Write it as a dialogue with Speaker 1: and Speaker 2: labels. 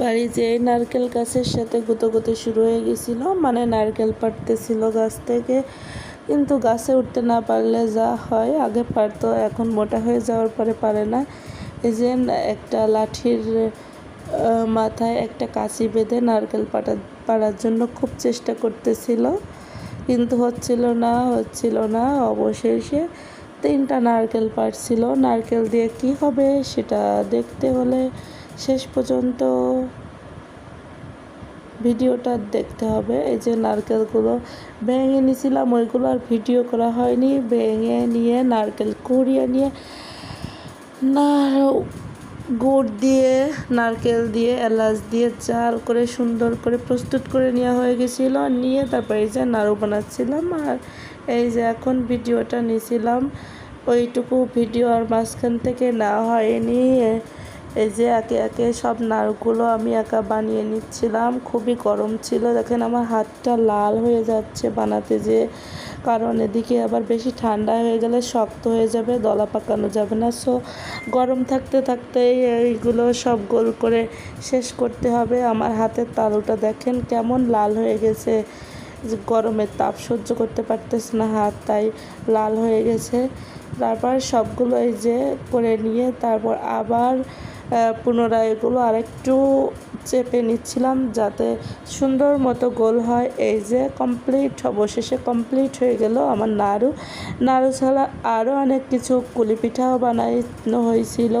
Speaker 1: বাড়ি যেয়ে নারকেল গাছের সাথে গুতোগুতি শুরু হয়ে গেছিল। মানে নারকেল পাড়তেছিল গাছ থেকে। কিন্তু গাছে উঠতে না পারলে যা হয়, আগে পারতো এখন মোটা হয়ে যাওয়ার পরে পারে না। এই যে একটা লাঠির মাথায় একটা কাঁচি বেঁধে নারকেল পাটা, পাড়ার জন্য খুব চেষ্টা করতেছিল। কিন্তু হচ্ছিল না হচ্ছিল না, অবশেষে তিনটা নারকেল পাড়ছিল। নারকেল দিয়ে কি হবে সেটা দেখতে হলে শেষ পর্যন্ত ভিডিওটা দেখতে হবে। এই যে নারকেলগুলো ভেঙে নিয়েছিলাম, ওইগুলো আর ভিডিও করা হয়নি। ভেঙে নিয়ে, নারকেল কুড়িয়ে নিয়ে না গুড় দিয়ে, নারকেল দিয়ে, এলাচ দিয়ে চাল করে, সুন্দর করে প্রস্তুত করে নেওয়া হয়ে গেছিল। নিয়ে তারপর এই যে নাড়ু বানাচ্ছিলাম আর এই যে এখন ভিডিওটা নিয়েছিলাম। ওইটুকু ভিডিও আর মাঝখান থেকে না হয়নি। এই যে একে একে সব নাড়ুগুলো আমি একা বানিয়ে নিচ্ছিলাম। খুবই গরম ছিল। দেখেন আমার হাতটা লাল হয়ে যাচ্ছে বানাতে যে। কারণ এদিকে আবার বেশি ঠান্ডা হয়ে গেলে শক্ত হয়ে যাবে, দলা পাকানো যাবে না। সো গরম থাকতে থাকতেই এইগুলো সব গোল করে শেষ করতে হবে। আমার হাতের তালুটা দেখেন কেমন লাল হয়ে গেছে। গরমের তাপ সহ্য করতে পারতেছে না হাত, তাই লাল হয়ে গেছে। তারপর সবগুলো এই যে করে নিয়ে তারপর আবার পুনরায় এগুলো আরেকটু চেপে নিচ্ছিলাম যাতে সুন্দর মতো গোল হয়। এই যে কমপ্লিট অবশেষে কমপ্লিট হয়ে গেল আমার নাড়ু। নাড়ু ছাড়া আরও অনেক কিছু কুলিপিঠাও বানানো হয়েছিল।